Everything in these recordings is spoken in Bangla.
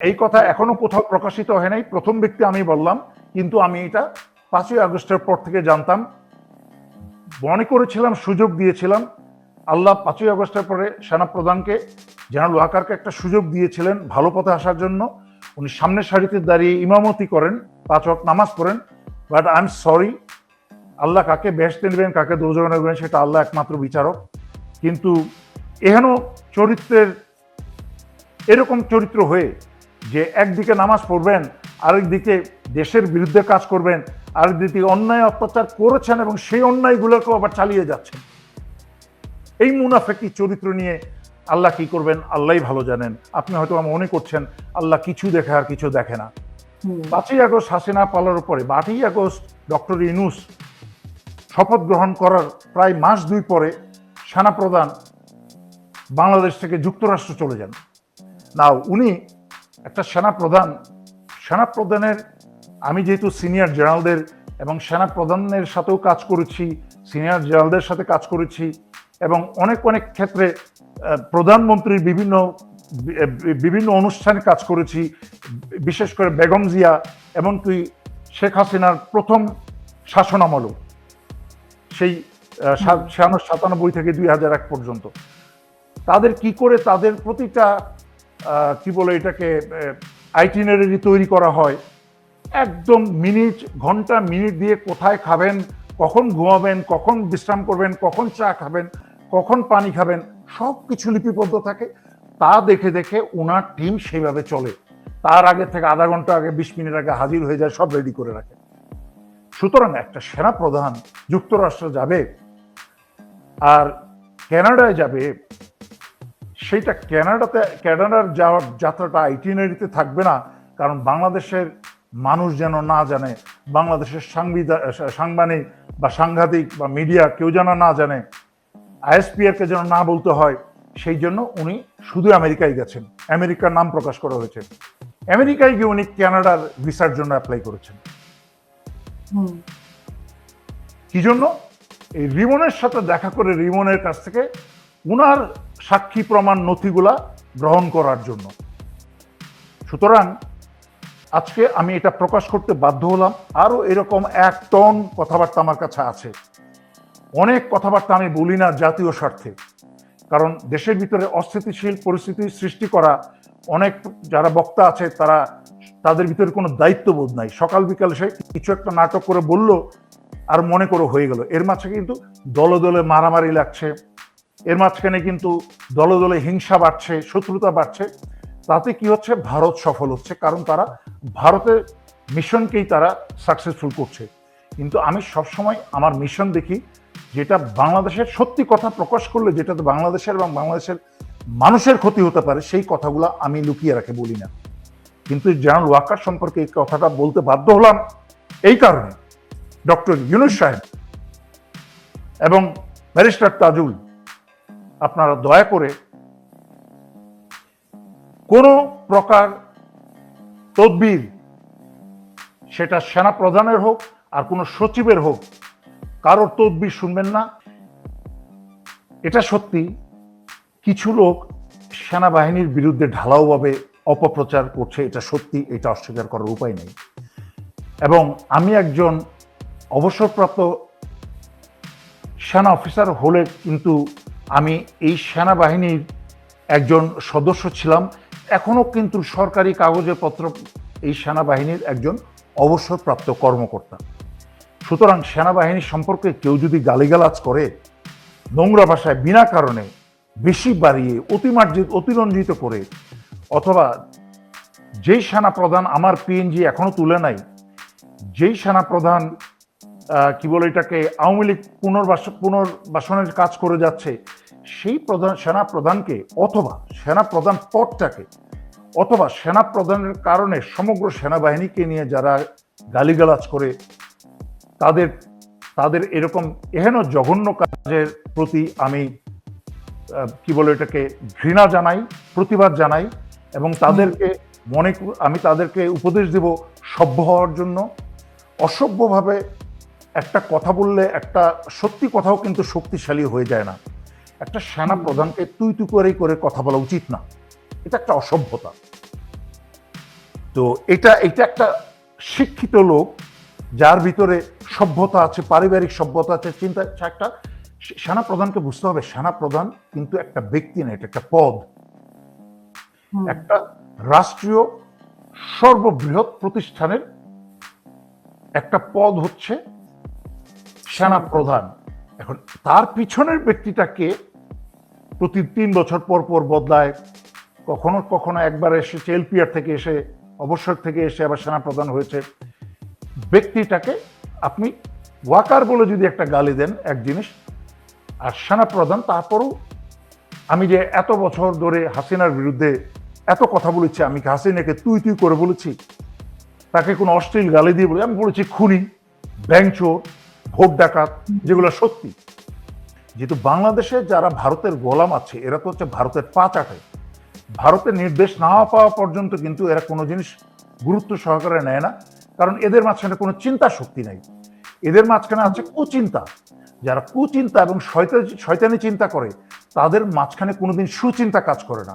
এই কথা এখনও কোথাও প্রকাশিত হয় নাই। প্রথম ব্যক্তি আমি বললাম, কিন্তু আমি এটা পাঁচই আগস্টের পর থেকে জানতাম। মনে করেছিলাম, সুযোগ দিয়েছিলাম। আল্লাহ পাঁচই আগস্টের পরে সেনাপ্রধানকে, জেনারেল ওয়াকারকে একটা সুযোগ দিয়েছিলেন ভালো পথে আসার জন্য। উনি সামনের সারিতে দাঁড়িয়ে ইমামতি করেন, পাঁচ ওয়াক্ত নামাজ পড়েন। But I am sorry, Allah কাকে বেহেস্তে নেবেন, কাকে দোজনে নেবেন, সেটা আল্লাহ একমাত্র বিচারক। কিন্তু এহেন চরিত্রের, এরকম চরিত্র হয়ে যে একদিকে নামাজ পড়বেন আরেকদিকে দেশের বিরুদ্ধে কাজ করবেন আরেকদিকে অন্যায় অত্যাচার করেছেন এবং সেই অন্যায়গুলোকেও আবার চালিয়ে যাচ্ছেন। এই মুনাফেকি চরিত্র নিয়ে আল্লাহ কি করবেন? আল্লাহই ভালো জানেন। আপনি হয়তো মনে করছেন আল্লাহ কিছু দেখে আর কিছু দেখে না। পাঁচই আগস্ট হাসিনা পালার পরে আটই আগস্ট ডক্টর ইনুস শপথ গ্রহণ করার প্রায় মাস দুই পরে সেনাপ্রধান বাংলাদেশ থেকে যুক্তরাষ্ট্র চলে যান। না উনি একটা সেনাপ্রধান সেনাপ্রধানের আমি যেহেতু সিনিয়র জেনারেলদের এবং সেনাপ্রধানের সাথেও কাজ করেছি সিনিয়র জেনারেলদের সাথে কাজ করেছি এবং অনেক অনেক ক্ষেত্রে প্রধানমন্ত্রীর বিভিন্ন বিভিন্ন অনুষ্ঠানে কাজ করেছি বিশেষ করে বেগম জিয়া এমনকি শেখ হাসিনার প্রথম শাসনামলও। সেই সাতানব্বই থেকে দুই হাজার এক পর্যন্ত। তাদের কি করে তাদের প্রতিটা কি বলে এটাকে আইটিনারি তৈরি করা হয়। একদম মিনিট, ঘণ্টা, মিনিট দিয়ে কোথায় খাবেন, কখন ঘুমাবেন, কখন বিশ্রাম করবেন, কখন চা খাবেন, কখন পানি খাবেন সব কিছু লিপিবদ্ধ থাকে। তা দেখে দেখে ওনার টিম সেইভাবে চলে। তার আগে থেকে আধা ঘণ্টা আগে, বিশ মিনিট আগে হাজির হয়ে যায়, সব রেডি করে রাখে। সুতরাং একটা সেনা প্রধান যুক্তরাষ্ট্র যাবে, আর কানাডায় যাবে সেইটা ক্যানাডাতে কানাডার যাওয়ার যাত্রাটা আইটিনারিতে থাকবে না কারণ বাংলাদেশের মানুষ যেন না জানে বাংলাদেশের সাংবিধান সাংবাদিক বা সাংঘাতিক বা মিডিয়া কেউ যেন না জানে আইএসপিআরকে যেন না বলতে হয় সেই জন্য উনি শুধু আমেরিকায় গেছেন। আমেরিকার নাম প্রকাশ করা হয়েছে। আমেরিকায় গিয়ে উনি কানাডার ভিসার জন্য অ্যাপ্লাই করেছেন। কি জন্য? এই রিমনের সাথে দেখা করে রিমনের কাছ থেকে উনার সাক্ষী প্রমাণ নথিগুলা গ্রহণ করার জন্য। সুতরাং আজকে আমি এটা প্রকাশ করতে বাধ্য হলাম। আরও এরকম এক টন কথাবার্তা আমার কাছে আছে। অনেক কথাবার্তা আমি বলি না জাতীয় স্বার্থে। কারণ দেশের ভিতরে অস্থিতিশীল পরিস্থিতি সৃষ্টি করা অনেক যারা বক্তা আছে তারা তাদের ভিতরে কোনো দায়িত্ববোধ নাই। সকাল বিকাল সে কিছু একটা নাটক করে বলল আর মনে করে হয়ে গেল। এর মাঝে কিন্তু দলে দলে মারামারি লাগছে। এর মাঝখানে কিন্তু দলে দলে হিংসা বাড়ছে, শত্রুতা বাড়ছে। তাতে কি হচ্ছে? ভারত সফল হচ্ছে, কারণ তারা ভারতের মিশনকেই তারা সাকসেসফুল করছে। কিন্তু আমি সবসময় আমার মিশন দেখি যেটা বাংলাদেশের সত্যি কথা প্রকাশ করলে যেটাতে বাংলাদেশের এবং বাংলাদেশের মানুষের ক্ষতি হতে পারে, সেই কথাগুলো আমি লুকিয়ে রাখে বলি না। কিন্তু জেনারেল ওয়াকার সম্পর্কে এই কথাটা বলতে বাধ্য হলাম এই কারণে। ডক্টর ইউনুস সাহেব এবং ব্যারিস্টার তাজুল আপনারা দয়া করে কোনো প্রকার তদবির, সেটা সেনা প্রধানের হোক আর কোনো সচিবের হোক, কারোর তদবির শুনবেন না। এটা সত্যি কিছু লোক সেনাবাহিনীর বিরুদ্ধে ঢালাওভাবে অপপ্রচার করছে, এটা সত্যি, এটা অস্বীকার করার উপায় নেই। এবং আমি একজন অবসরপ্রাপ্ত সেনা অফিসার হলে কিন্তু আমি এই সেনাবাহিনীর একজন সদস্য ছিলাম। এখনও কিন্তু সরকারি কাগজে পত্র এই সেনাবাহিনীর একজন অবসরপ্রাপ্ত কর্মকর্তা। সুতরাং সেনাবাহিনী সম্পর্কে কেউ যদি গালিগালাজ করে নোংরা ভাষায় বিনা কারণে বেশি বাড়িয়ে অতিমার্জিত অতিরঞ্জিত করে অথবা যেই সেনাপ্রধান আমার পিএনজি এখনও তুলে নাই যেই সেনা প্রধান আহ, কি বলে এটাকে, আওয়ামী লীগ পুনর্বাস পুনর্বাসনের কাজ করে যাচ্ছে, সেই প্রধান সেনা প্রধানকে অথবা সেনা প্রধান পদটাকে অথবা সেনা প্রধানের কারণে সমগ্র সেনাবাহিনীকে নিয়ে যারা গালিগালাজ করে, তাদের তাদের এরকম এহেন জঘন্য কাজের প্রতি আমি কি বলে এটাকে, ঘৃণা জানাই, প্রতিবাদ জানাই এবং তাদেরকে মনে আমি তাদেরকে উপদেশ দেব সভ্য হওয়ার জন্য, অসভ্যভাবে একটা কথা বললে একটা সত্যি কথাও কিন্তু শক্তিশালী হয়ে যায় না। একটা সেনা প্রধানকে তুই তুই করেই করে কথা বলা উচিত না। এটা একটা অসভ্যতা। তো এটা এটা একটা শিক্ষিত লোক যার ভিতরে সভ্যতা আছে পারিবারিক সভ্যতা আছে চিন্তা একটা সেনা প্রধানকে বুঝতে হবে সেনা প্রধান কিন্তু একটা ব্যক্তি না এটা একটা পদ। একটা রাষ্ট্রীয় সর্ববৃহৎ প্রতিষ্ঠানের একটা পদ হচ্ছে সেনা প্রধান এখন তার পিছনের ব্যক্তিটাকে প্রতি তিন বছর পর পর বদলায়, কখনো কখনো একবার এসেছে এলপিআর থেকে এসে, অবসর থেকে এসে আবার সেনা প্রধান হয়েছে। ব্যক্তিটাকে আপনি ওয়াকার বলে যদি একটা গালি দেন, এক জিনিস, আর সেনা প্রধান তারপরও আমি যে এত বছর ধরে হাসিনার বিরুদ্ধে এত কথা বলেছি, আমি হাসিনাকে তুই তুই করে বলেছি? তাকে কোনো অশ্লীল গালি দিয়ে বলে, আমি বলেছি খুনি ব্যাংক চোর ভোট ডাকাত, যেগুলো সত্যি। যেহেতু বাংলাদেশে যারা ভারতের গোলাম আছে, এরা তো হচ্ছে ভারতের পা চাটে। ভারতের নির্দেশ না পাওয়া পর্যন্ত কিন্তু এরা কোনো জিনিস গুরুত্ব সহকারে নেয় না, কারণ এদের মাঝখানে কোনো চিন্তা শক্তি নাই। এদের মাঝখানে আছে কুচিন্তা। যারা কুচিন্তা এবং শয়তা- শয়তানি চিন্তা করে, তাদের মাঝখানে কোনোদিন সুচিন্তা কাজ করে না।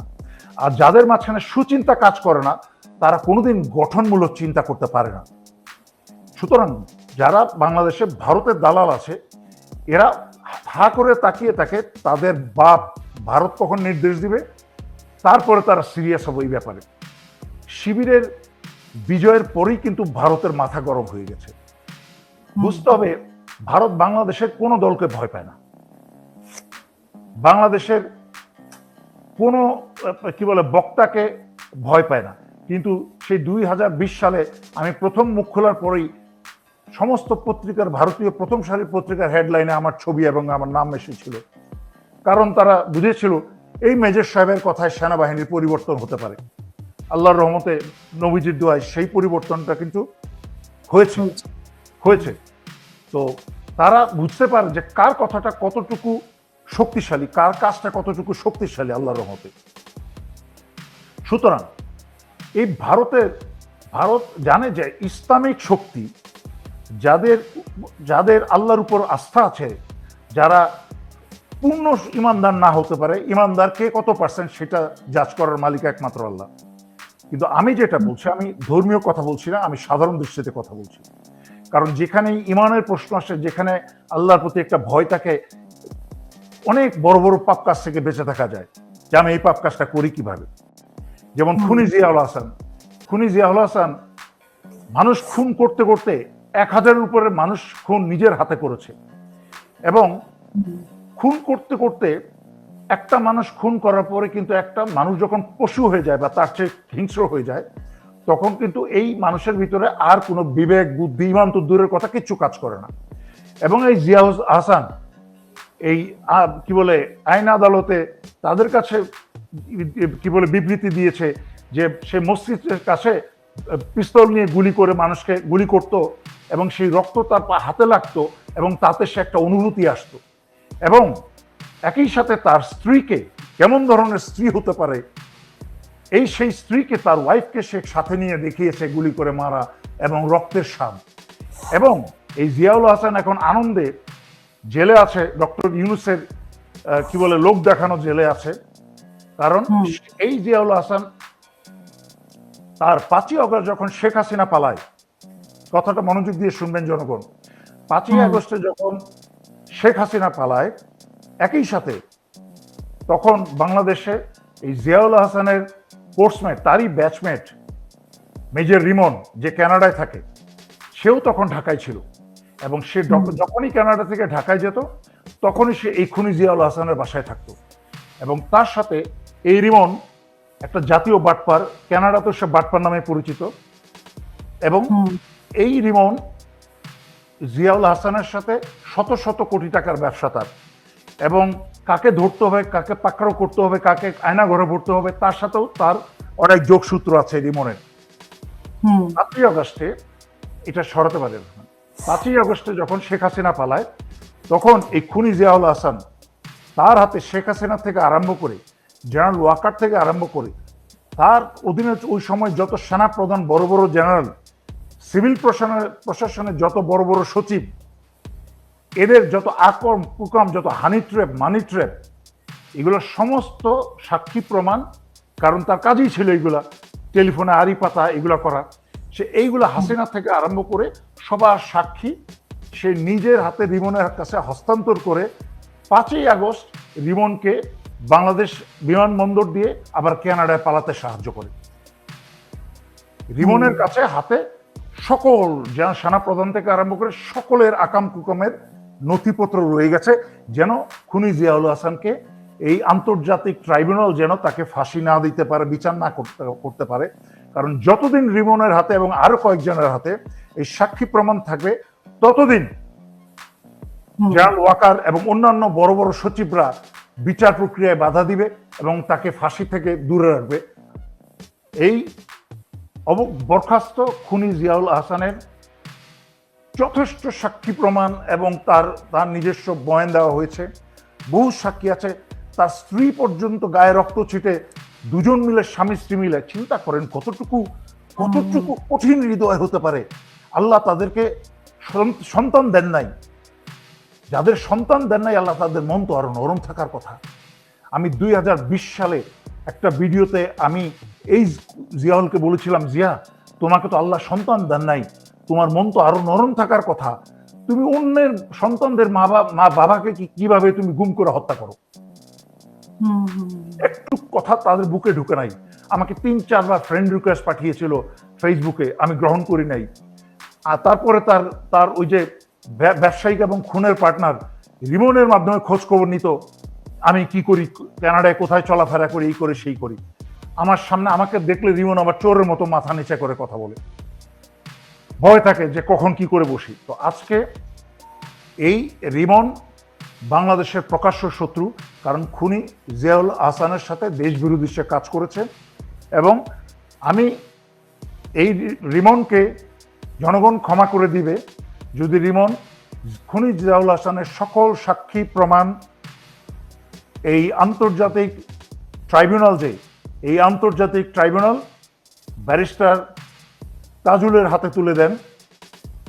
আর যাদের মাঝখানে সুচিন্তা কাজ করে না, তারা কোনোদিন গঠনমূলক চিন্তা করতে পারে না। সুতরাং যারা বাংলাদেশে ভারতের দালাল আছে, এরা হা করে তাকিয়ে থাকে, তাদের বাপ ভারত কখন নির্দেশ দিবে? তারপরে তারা সিরিয়াস হবে এই ব্যাপারে। শিবিরের বিজয়ের পরেই কিন্তু ভারতের মাথা গরম হয়ে গেছে। বুঝতে হবে, ভারত বাংলাদেশের কোনো দলকে ভয় পায় না। বাংলাদেশের কোনো, কি বলে, বক্তাকে ভয় পায় না। কিন্তু সেই দুই হাজার বিশ সালে আমি প্রথম মুখ খোলার পরেই সমস্ত পত্রিকার, ভারতীয় প্রথম সারির পত্রিকার হেডলাইনে আমার ছবি এবং আমার নাম এসেছিল কারণ তারা বুঝেছিল এই মেজর সাহেবের কথায় সেনাবাহিনীর পরিবর্তন হতে পারে। আল্লাহর রহমতে নবীজির দোয়ায় সেই পরিবর্তনটা কিন্তু হয়েছে। হয়েছে। তো তারা বুঝতে পারে যে কার কথাটা কতটুকু শক্তিশালী, কার কাজটা কতটুকু শক্তিশালী আল্লাহর রহমতে। সুতরাং এই ভারতের, ভারত জানে যে ইসলামিক শক্তি যাদের যাদের আল্লাহর উপর আস্থা আছে যারা পূর্ণ ইমানদার না হতে পারে ইমানদার কে কত পার্সেন্ট সেটা জাজ করার মালিক একমাত্র আল্লাহ। কিন্তু আমি যেটা বলছি আমি ধর্মীয় কথা বলছি না আমি সাধারণ দৃষ্টিতে কথা বলছি। কারণ যেখানে ইমানের প্রশ্ন আসে যেখানে আল্লাহর প্রতি একটা ভয় থাকে অনেক বড় বড় পাপ কাজ থেকে বেঁচে থাকা যায় যে আমি এই পাপ কাজটা করি কীভাবে? যেমন খুনি জিয়াউল হাসান। খুনি জিয়াউল হাসান মানুষ খুন করতে করতে এক হাজারের উপরে মানুষ খুন নিজের হাতে করেছে। এবং খুন করতে করতে একটা মানুষ খুন করার পরে কিন্তু একটা মানুষ যখন পশু হয়ে যায় বা তার চেয়ে হিংস্র হয়ে যায়, তখন কিন্তু এই মানুষের ভিতরে আর কোনো বিবেক, বুদ্ধি, ইমান তো দূরের কথা কিচ্ছু কাজ করে না। এবং এই জিয়া হাসান, এই কি বলে, আইন আদালতে তাদের কাছে কি বলে বিবৃতি দিয়েছে যে সে মসজিদের কাছে পিস্তল নিয়ে গুলি করে মানুষকে গুলি করত। এবং সেই রক্ত তার পা- হাতে লাগতো এবং তাতে সে একটা অনুভূতি আসতো। এবং একই সাথে তার স্ত্রীকে কেমন ধরনের স্ত্রী হতে পারে এই সেই স্ত্রীকে তার ওয়াইফকে সে সাথে নিয়ে দেখিয়েছে গুলি করে মারা এবং রক্তের স্বাদ। এবং এই জিয়াউল হাসান এখন আনন্দে জেলে আছে ডক্টর ইউনুসের কি বলে লোক দেখানো জেলে আছে। কারণ এই জিয়াউল হাসান তার পাঁচই অগস্ট যখন শেখ হাসিনা পালায় কথাটা মনোযোগ দিয়ে শুনবেন জনগণ। পাঁচই আগস্টে যখন শেখ হাসিনা পালায় একই সাথে তখন বাংলাদেশে এই জিয়াউল হাসানের কোর্সমেট তারই ব্যাচমেট মেজর রিমন যে কানাডায় থাকে সেও তখন ঢাকায় ছিল। এবং সে যখনই কানাডা থেকে ঢাকায় যেত তখনই সে এই খুনি জিয়াউল হাসানের বাসায় থাকতো। এবং তার সাথে এই রিমন একটা জাতীয় বাটপার কানাডাতে সে বাটপার নামে পরিচিত। এবং এই রিমন জিয়াউল হাসানের সাথে শত শত কোটি টাকার ব্যবসা তার। এবং কাকে ধরতে হবে কাকে পাকড়াও করতে হবে কাকে আয়না ঘরে ভরতে হবে তার সাথেও তার অনেক যোগসূত্র আছে রিমনের। পাঁচই আগস্টে এটা সরাতে পারে পাঁচই আগস্টে যখন শেখ হাসিনা পালায় তখন এই খুনি জিয়াউল হাসান তার হাতে শেখ হাসিনা থেকে আরম্ভ করে জেনারেল ওয়াকার থেকে আরম্ভ করে তার অধীনে ওই সময় যত সেনা প্রধান বড় বড় জেনারেল সিভিল প্রশাসনের প্রশাসনের যত বড় বড় সচিব, এদের যত আকম কুকম, যত হানি ট্রেপ মানি এগুলো সমস্ত সাক্ষী প্রমাণ, কারণ তার কাজই ছিল এগুলা, টেলিফোনে আড়ি পাতা এগুলো করা। সে এইগুলো হাসিনা থেকে আরম্ভ করে সবার সাক্ষী, সে নিজের হাতে রিমনের কাছে হস্তান্তর করে পাঁচই আগস্ট রিমনকে বাংলাদেশ বিমানবন্দর দিয়ে আবার কানাডায় পালাতে সাহায্য করে। রিমনের কাছে হাতে সকল যেন সেনা প্রধান থেকে আরম্ভ করে সকলের আকাম কুকামের নথিপত্র রয়ে গেছে যেন খুনি জিয়াউল হাসানকে এই আন্তর্জাতিক ট্রাইব্যুনাল যেন তাকে ফাঁসি না দিতে পারে বিচার না করতে করতে পারে কারণ যতদিন রিমনের হাতে এবং আরও কয়েকজনের হাতে এই সাক্ষী প্রমাণ থাকবে ততদিন। জেনারেল ওয়াকার এবং অন্যান্য বড় বড় সচিবরা বিচার প্রক্রিয়ায় বাধা দিবে এবং তাকে ফাঁসি থেকে দূরে রাখবে এই অব বরখাস্ত খুনি জিয়াউল আহসানের যথেষ্ট সাক্ষী প্রমাণ এবং তার তার নিজস্ব বয়ান দেওয়া হয়েছে। বহু সাক্ষী আছে তার স্ত্রী পর্যন্ত গায়ে রক্ত ছিটে দুজন মিলে স্বামী স্ত্রী মিলে চিন্তা করেন কতটুকু কতটুকু কঠিন হৃদয় হতে পারে। আল্লাহ তাদেরকে সন্তান দেন নাই। যাদের সন্তান দেন নাই আল্লাহ তাদের মন তো আরও নরম থাকার কথা। আমি দুই হাজার বিশ সালে একটা ভিডিওতে আমি এই জিয়াউলকে বলেছিলাম জিয়া তোমাকে তো আল্লাহ সন্তান দেন নাই তোমার মন তো আরও নরম থাকার কথা। তুমি অন্যের সন্তানদের মা মা বাবাকে কি কীভাবে তুমি গুম করে হত্যা করো? একটু কথা তাদের বুকে ঢুকে নাই। আমাকে তিন চারবার ফ্রেন্ড রিকোয়েস্ট পাঠিয়েছিল ফেসবুকে আমি গ্রহণ করি নাই। আর তারপরে তার তার ওই যে ব্যা- ব্যবসায়িক এবং খুনের পার্টনার রিমনের মাধ্যমে খোঁজ খবর নিত। আমি কি করি? কানাডায় কোথায় চলাফেরা করি, এই করে, সেই করি। আমার সামনে আমাকে দেখলে রিমন আবার চোরের মতো মাথা নিচে করে কথা বলে। ভয় থাকে যে কখন কি করে বসি। তো আজকে এই রিমন বাংলাদেশের প্রকাশ্য শত্রু, কারণ খুনি জিয়াউল আহসানের সাথে দেশ বিরোধী সে কাজ করেছে এবং আমি এই রিমনকে জনগণ ক্ষমা করে দিবে। যদি রিমন খুনি জিয়াউল আহসানের সকল সাক্ষী প্রমাণ এই আন্তর্জাতিক ট্রাইব্যুনাল যে, এই আন্তর্জাতিক ট্রাইব্যুনাল ব্যারিস্টার তাজুলের হাতে তুলে দেন,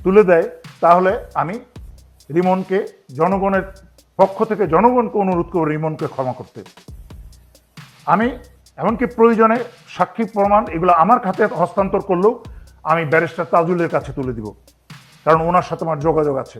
তুলে দেয়, তাহলে আমি রিমনকে, জনগণের পক্ষ থেকে জনগণকে অনুরোধ করব রিমনকে ক্ষমা করতে। আমি এমনকি প্রয়োজনে সাক্ষী প্রমাণ এগুলো আমার খাতে হস্তান্তর করলেও আমি ব্যারিস্টার তাজুলের কাছে তুলে দিব, কারণ ওনার সাথে আমার যোগাযোগ আছে।